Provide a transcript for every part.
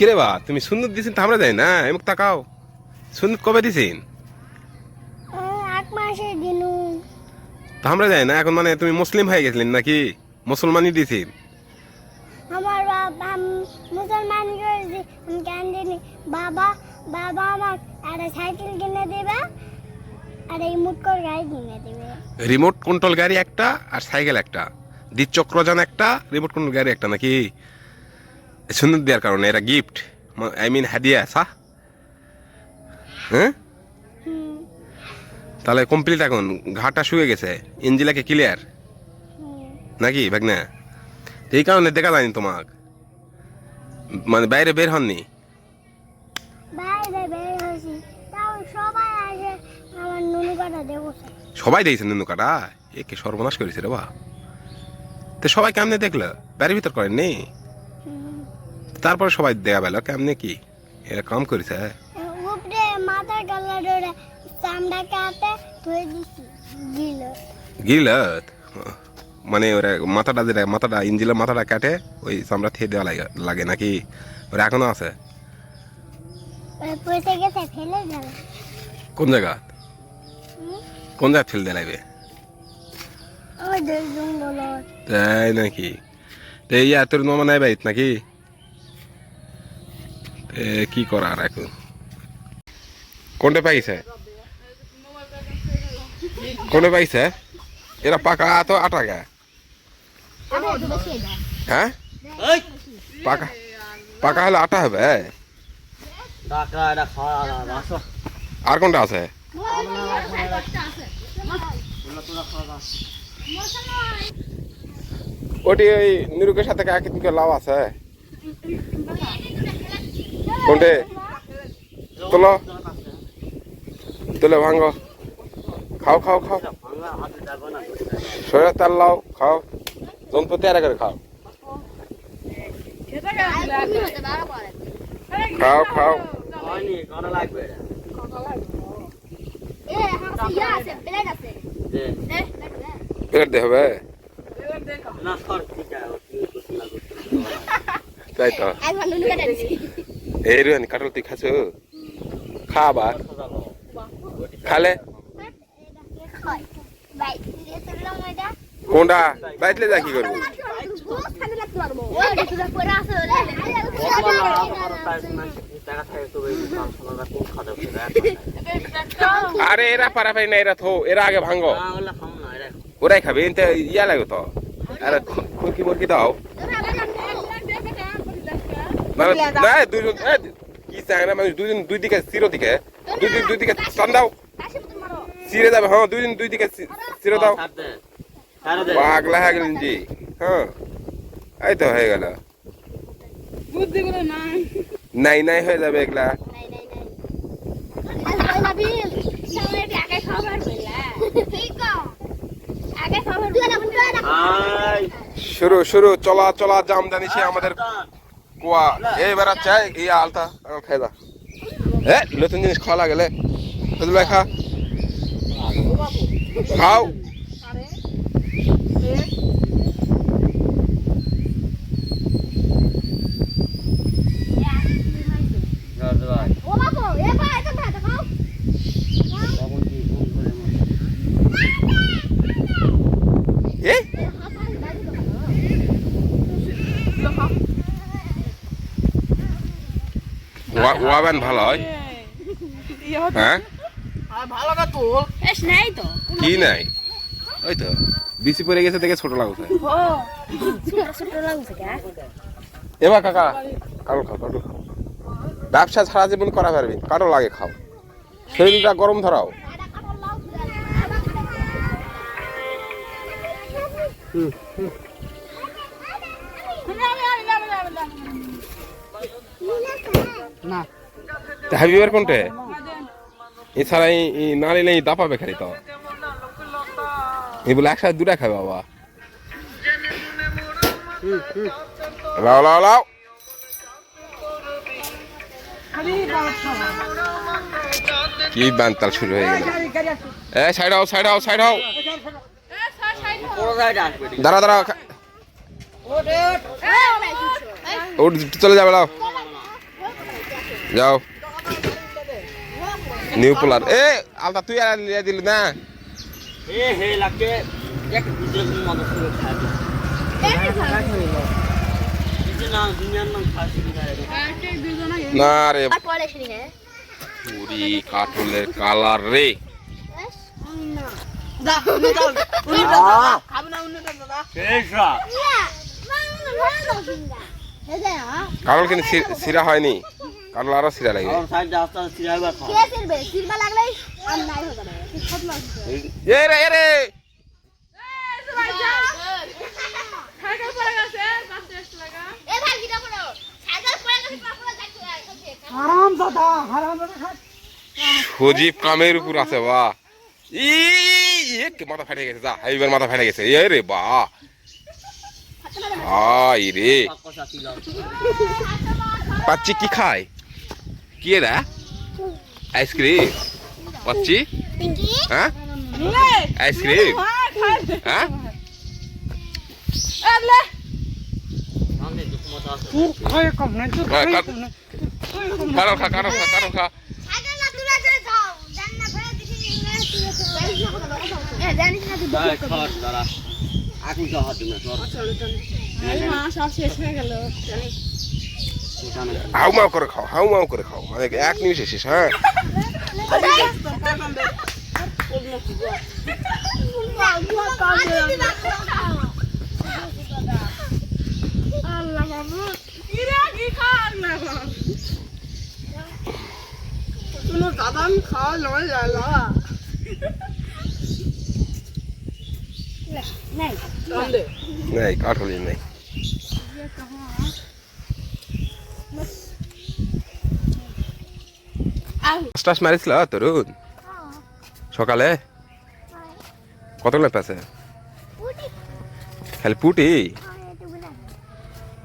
কিরে বা তুমি সুন্দর দিছেন তো আমরা যাই না এমক তাকাও। সুন্দর কবে দিছেন? তো আমরা যাই না এখন মানে তুমি মুসলিম হয়ে গেছিলেন নাকি? মুসলমানই দিছেন। আমার বাবা মুসলমান কেন জানি বাবা বাবা আমার একটা সাইকেল কিনে দেবে আর এই মুটকর গাড়ি কিনে দেবে। রিমোট কন্ট্রোল গাড়ি একটা আর সাইকেল একটা। দ্বিচ চক্রযান একটা রিমোট কন্ট্রোল গাড়ি একটা নাকি? সুন্দর দেওয়ার কারণে এটা গিফট আই মিন হাদিয়া সা হ্যাঁ? তাহলে কমপ্লিট এখন ঘাটা শুয়ে গেছে। ইঞ্জিলাকে ক্লিয়ার নাকি ভাগনা? এই কারণে দেখা যায়নি তোমাক। মানে বাইরে বের হননি? সবাই আমার নুনু কাটা দেবো সবাই দিয়েছে নিন্দু কাটা? এ কে সর্বনাশ করেছে রে বা তো সবাই কেমনে দেখল? বাড়ির ভিতর করেননি? তারপরে সবাই দেয়া বেলা কেমনে কি? এরা কাম করেছে উপরে মাথার কালার ওরা চামড়া কাটে ধুয়ে দিছি গিলত? মানে ওরা মাথাটা যেটা মাথাটা ইঞ্জিলের মাথাটা কাটে ওই চামড়া খেয়ে দেওয়া লাগে লাগে নাকি? ওরা এখনও আছে? গেল কোন জায়গা? কোন জায়গা ফেল দিয়ে লাগবে? তাই নাকি? এই তোর মামা নাই বাইত নাকি? কি করার এখন? কোনটা পাইছে? কোনটা পাইছে? এরা পাকা তো আটা গা হ্যাঁ? পাকা পাকা হলে আটা হবে আর কোনটা আছে? ওটি ওই নিরুকের সাথে কাকে লাভ আছে? কোনটে? তোলো। তোলে ভাঙ্গ। খাও খাও খাও। ভাঙা শরীরের তেল লাও খাও। জন্তু তেরা করে খাও। খাও খাও। পেট দে হবে। তাই তো। এই রে কাটল তুই খাচ্ছ খা খালে কোনটা বাইতলে যা কি করব আরে এরা পারাপারি না এরা থো এরা আগে ভাঙ্গো ওরাই খাবে ইয়া লাগে তো আরে খুরকি মুরকি দাও না দুইজন এ, কি চায় না মানে দুই দিকে চির দিকে দুই দিন দুই দিকে টান দাও। চিরে যাবে হ্যাঁ দুই দিন দুই দিকে চিরে দাও। পাগলা হয়ে গেলেন জি হ্যাঁ। এই তো হয়ে গেল। নাই। নাই হয়ে যাবে এগুলা আই শুরু শুরু চলা চলা জামদানি সে আমাদের কুয়া এই বেড়াচ্ছে এই আলতা আঙুল খাই দা এ নতুন জিনিস খাওয়া লাগলে। খা। খাও জয় জয় কখন কি ফোন করে এ ওয়া- ওয়াবেন ভালো হয়? হ্যাঁ? ভালো না তো নাই তো। কি নাই? ওই তো বিসি পড়ে গেছে দেখে ছোট লাগছে। এবার কাকা কারও খাও কাটো খাও। ব্যবসা সারা জীবন করা পারবি কারও লাগে খাও। শরীরটা গরম ধরাও। হ্যাভি বের কোনটে? এছাড়া এই এই না নিলে এই দাপাবে খালি তো। এগুলো একসাথে দুটা খাবে বাবা। লাও লাও লাও। কি বানতাল শুরু হয়ে গেল। এ সাইড হও সাইড হও সাইড হও দাঁড়া দাঁড়া উঠ চলে যাবে লাও। যাও নিউ পোলার এ আলতা তুই আর লিয়ে দিলি না এ হে লাগে এক দুজন মত করে খায় না দুনিয়ার নাম খাসি দিদারে না রে আর পরে শুনি হ্যাঁ পুরি কাটলের কালার রে কাটল কিন্তু সিরা হয়নি আরও সিরা লাগবে। এ রে এ রে! এ ভাই গিটা পড়ো সাইকেল পড়ে গেছে পাপড়া যাচ্ছে সজীব কামের উপর আছে বা। ই মাথা ফেটে গেছে যা এইবার মাথা ফেটে গেছে। এ রে বা। আই রে। পাচ্ছি কি খায়? কি এরা আইসক্রিম। পাচ্ছি? হ্যাঁ? আইসক্রিম। হ্যাঁ? কারও খা কারও খা কারও খা। এখন তো হাত দিন তোর এখানে হাউ মাউ করে খাও হাউ মাউ করে খাও। মানে এক নিমিষে শেষ হ্যাঁ? নেই কাঠলি নেই। স্টাস মারিছিল তরুণ? সকালে? কতগুলো পেছে খালি পুটি?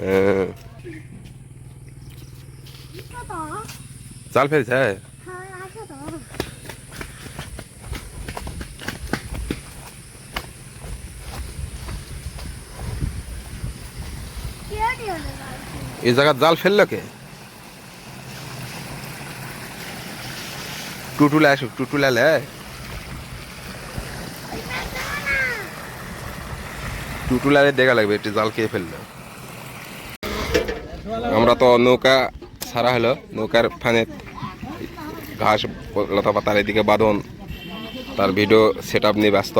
হ্যাঁ। জাল ফেলছে? এই জায়গা জাল ফেলল কে? টুটুলে আসুক টুটুলালে টুটুলারে দেখা লাগবে, একটু জাল খেয়ে ফেলল। আমরা তো নৌকা সারা হলো, নৌকার ফানে ঘাস, লতা পাতার এদিকে বাঁধন, তার ভিডিও সেট আপ নিয়ে ব্যস্ত।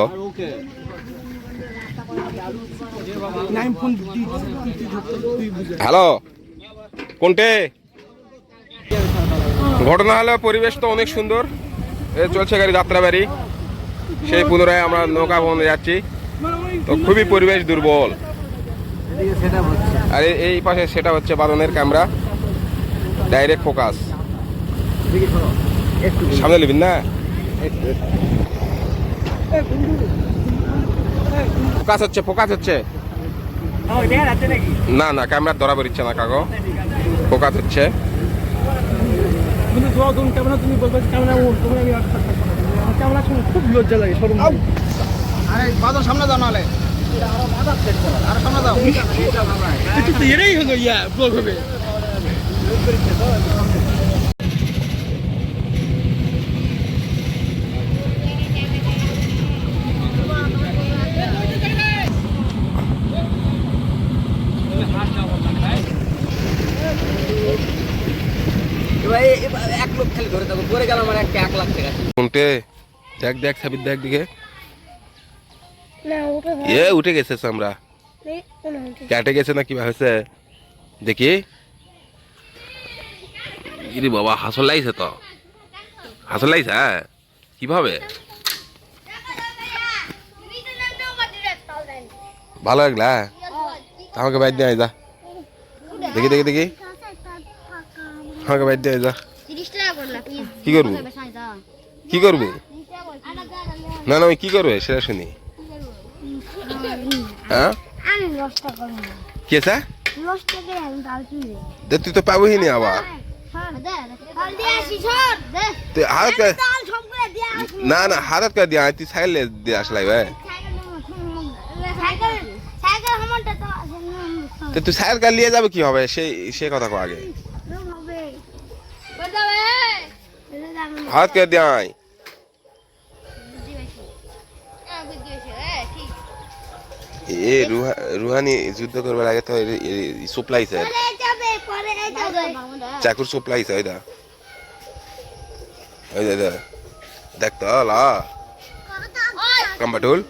হ্যালো কোনটে? ঘটনা হলো পরিবেশ তো অনেক সুন্দর। এ চলছে গাড়ি যাত্রাবাড়ি সেই পুনরায় আমরা নৌকা ভবনে যাচ্ছি। তো খুবই পরিবেশ দুর্বল। আর এই- এই পাশে সেটা হচ্ছে বাদনের ক্যামেরা। ডাইরেক্ট ফোকাস সামনে নেবেন না? ফোকাস হচ্ছে ফোকাস হচ্ছে। না না ক্যামেরা ধরা বেরিচ্ছে না কাগো ফোকাস হচ্ছে। তোমার তুমি ক্যামেরা তুমি বলবে ক্যামেরা ও তুমি আমি। আমার ক্যামেরা শুনে খুব লজ্জা লাগে সরম আরে বাজার সামনে দাও নালে আর সামনে দাও। একটু তো এটাই হলো ইয়া ব্লগ হবে এবার এবার এক গেল আমার একটা এক লাখ টাকা। কোনটে দেখ দেখ সাবির দেখ দিকে। এ উঠে গেছে আমরা। কেটে গেছে না কি হয়েছে? দেখি। ইরে বাবা হাসল লাগছে তো। হাসল লাগছে হ্যাঁ? কীভাবে? ভালো লাগলা আমাকে বাইর দিয়ে যা। দেখি দেখি দেখি। আমাকে বাইর দিয়ে যা। কি করব? কি করব? না না, আমি কি করব? সেটা শুনি। হ্যাঁ? কে স্যার তুই তো পাবোই নি আবার। না না, হাত করে দিয়া, তুই সাইকেল দিয়ে আসলাই, ভাই। তুই সাইকেল নিয়ে যাবে কি হবে? সেই সে কথা কো আগে হবে হাত কে দেয় এ রুহানি যুদ্ধ করবার আগে তো সাপ্লাই স্যার চাকুর সাপ্লাই স্যার ওইটা ওই দাদা দেখ তো, লা। কাম্বাটোল।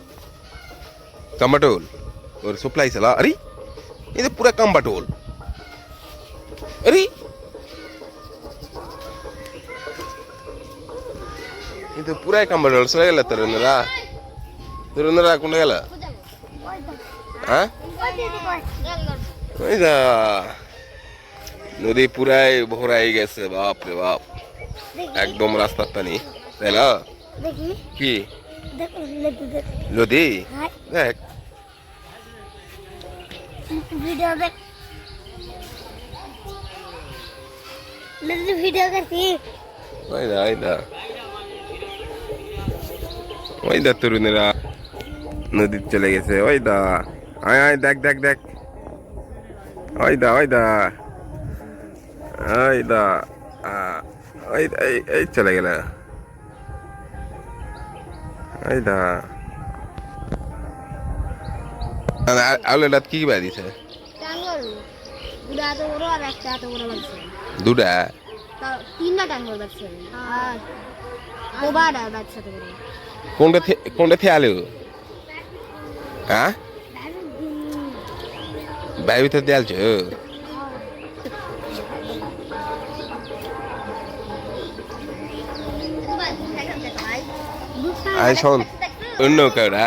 কাম্বাটোল ওর সাপ্লাই স্যার আরে এটা পুরা কাম্বাটোল। আরে ಇದು ಪೂರೈ ಕಂಬಳಿ ಹೊಳ್ಸೋಲ್ಲ ತರುಂದ್ರ ತರುಂದ್ರ ಹಾಕೊಂಡೋಗಲ್ಲ ಹಾಂ ಇದು নদী পুরাই ভরাই গেছে বাপ রে বাপ একদম রাস্তার টানি তাই না কি নদী দেখ ভিডিও করছি না না ওই দা তরুণেরা নদীতে চলে গেছে ওই দা আয় আয় দেখ দেখ দেখ। ওই দা ওই দা ওই দা ওই এই চলে গেল। ওই দা। আউলেটা কি টাঙ্গল দুটা? তিনটা আর বাচ্চা তো কোনটা থে- কোনটা থেকে আলো হ্যাঁ? বাইরে ভিতর দিয়ে আলছো আয় শোন অন্য কেউরা